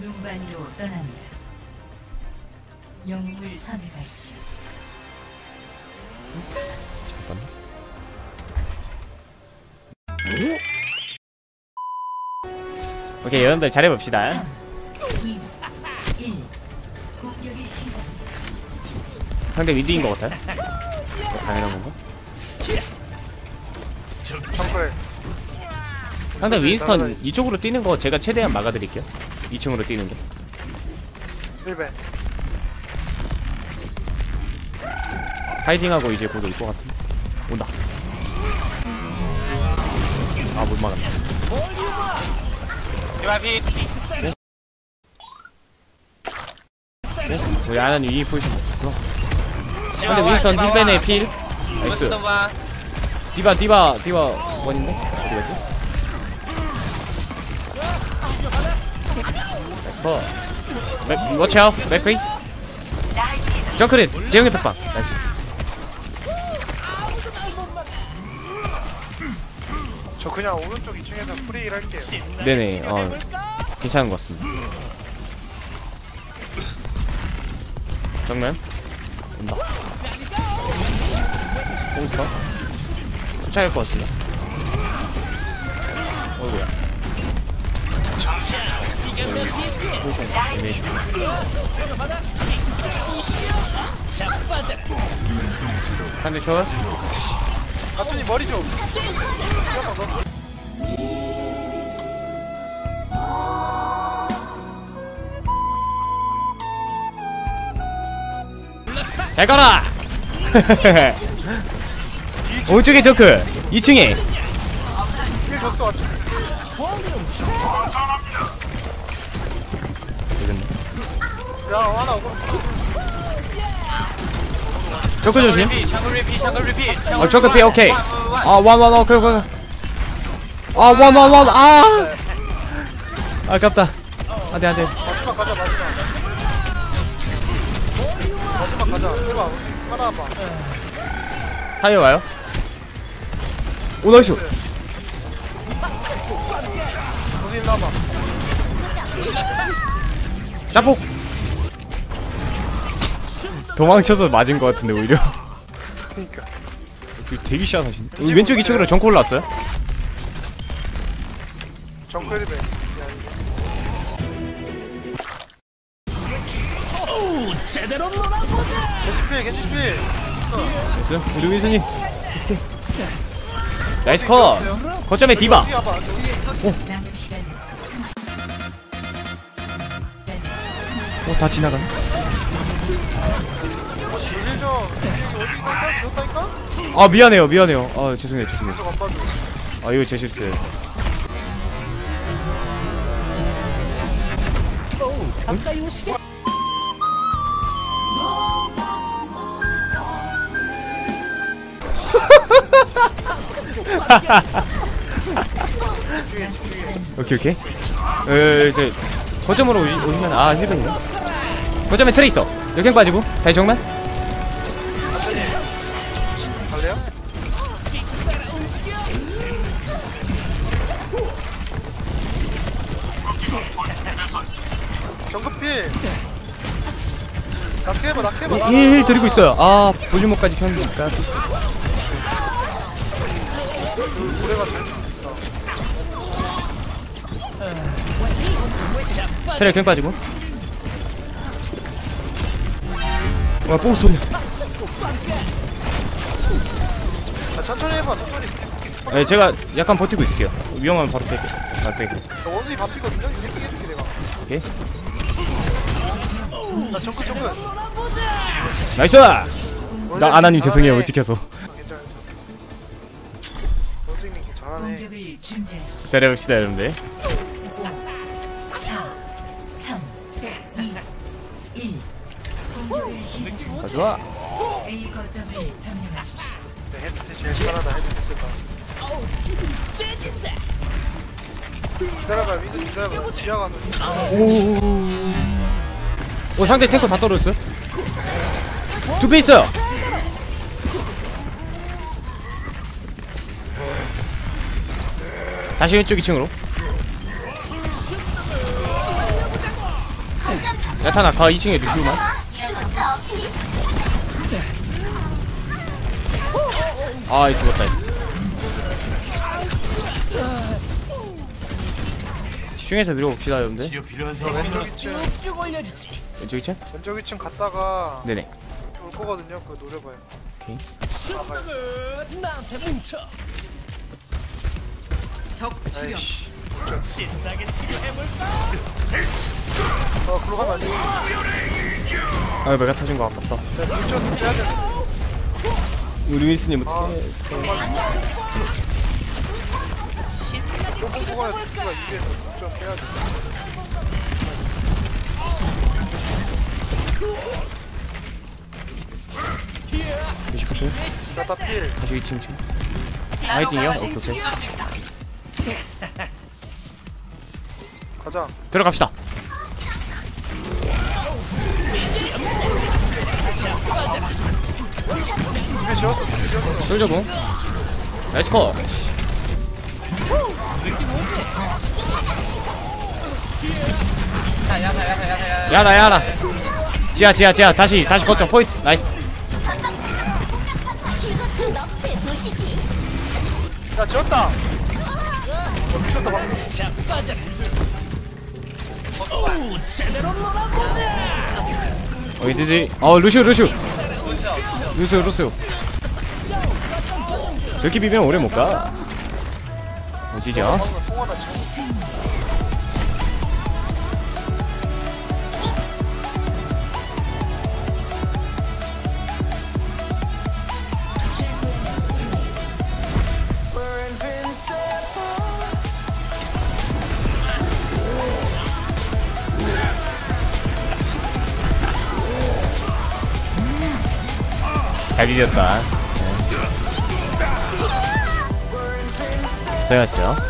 눈반이로 떠납니다. 영웅을 선택하십시오. 오케이 여러분들 잘해봅시다 2, 1. 공격이 시작됩니다. 상대 위드인 것 같아요 당연한 건가? 상대 윈스턴 이쪽으로 뛰는 거 제가 최대한 막아드릴게요 2층으로 뛰는 거 1배. 파이팅하고 이제 곧올것 같은데. 온다. 아못 막았다 디바피 우리 아나님 이 포지션 좋아 상대 윈스턴 힐벤의 필. 나이스. 봐. 디바 디바 디바 원인데? 어디 갔지? 맥, 워치아웃 맥크리. 정크린 대형의 백방. 나이스. 저 그냥 오른쪽 2층에서 프레이를 할게요. 네네 어 괜찮은 것 같습니다. 정면. 온다. 뽕스터 쫓아갈 것 같습니다 한대 쳐 가순이 머리 좀. 잘 가라! 오른쪽에 저크. 2층에 야 하나 오고 저크 조심 샹글 리피 샹글 리피. 어 저크 피 오케이. 아 원 원 오케이 오케이 아 원 원 원 아! 아깝다. 안 돼 안 돼. 마지막 가자 마지막 마지막 가자 해봐 하나 봐 타이어 와요? 오 나이스. 거기 일로 와봐 자폭 도망쳐서 맞은 것 같은데 오히려. 그니까. 되게 시원하신 여기 왼쪽 2층으로 정크 올라왔어요? 정글 1배 겐지필 겐지필. 나이스 우리 윈슨이. 나이스 컷. 거점에 디바. 30. 어다 지나가네 아 미안해요 미안해요. 아 죄송해요 죄송해요. 아 이거 제 실수예요. 오케이 오케이. 에 이제 거점으로 오시, 오시면 아 힐벤이네 거점에 트레 있어 역행 빠지고. 다시 정면. 갈래요? 정급필 낙해봐 낙해봐. 나- 힐, 힐 드리고 있어요. 아 볼륨업까지 켰으니까. 노래가 잘 있어 역행 빠지고 와뽕 쏘냐 아, 천천히 해봐 천천히. 네, 제가 약간 버티고 있을게요. 위험하면 바로 뺄게요 아 뺄게요 저 원숭이 바뀌거든요? 이렇게 해줄게 내가. 오케이. 나 정급 정급 나이스! 나 아나님 죄송해요 못 지켜서. 괜찮아 원숭이님 잘하네 공격을 준비하십시오. 기다려봅시다 여러분들 좋아. A 거점을 점령하십시오. 내 네, 헤드셋 제일 편하다 헤드셋 봐 기다려봐 위드 기다려봐 지하 가서 오 상대 탱커 다 떨어졌어요? 두배 있어요. 다시 왼쪽 2층으로. 야타나 가 2층에 루시우 아이 죽었다 집중해서 밀어봅시다 여러분들. 왼쪽 2층 왼쪽 2층? 왼쪽 2층 갔다가 네네. 올 거거든요 그거 노려봐요. 오케이. 나한테 뭉쳐. 아이씨. 어 글로 가면 안 되고 아 메가 터진 거 아깝다. 내가 좀 빼야 우리 윈스님 아 어떻게 좁은 구간에 이기에서 좀 빼야 돼 리시프트 나다 필 다시 2층 2층. 화이팅이요? 오케이 오케이. 가자. 들어갑시다 솔저공. 나이스 컷. 야라 야라 지하 지하 지하. 다시 다시 거점 포인트. 나이스. 야어 미쳤다. 방금 놀아보자 어이 드지 어 루시오 루시오. 루시오 루시오 저렇게 비비면 오래 못가. 지금 잘 비볐다 네. 수고하셨어요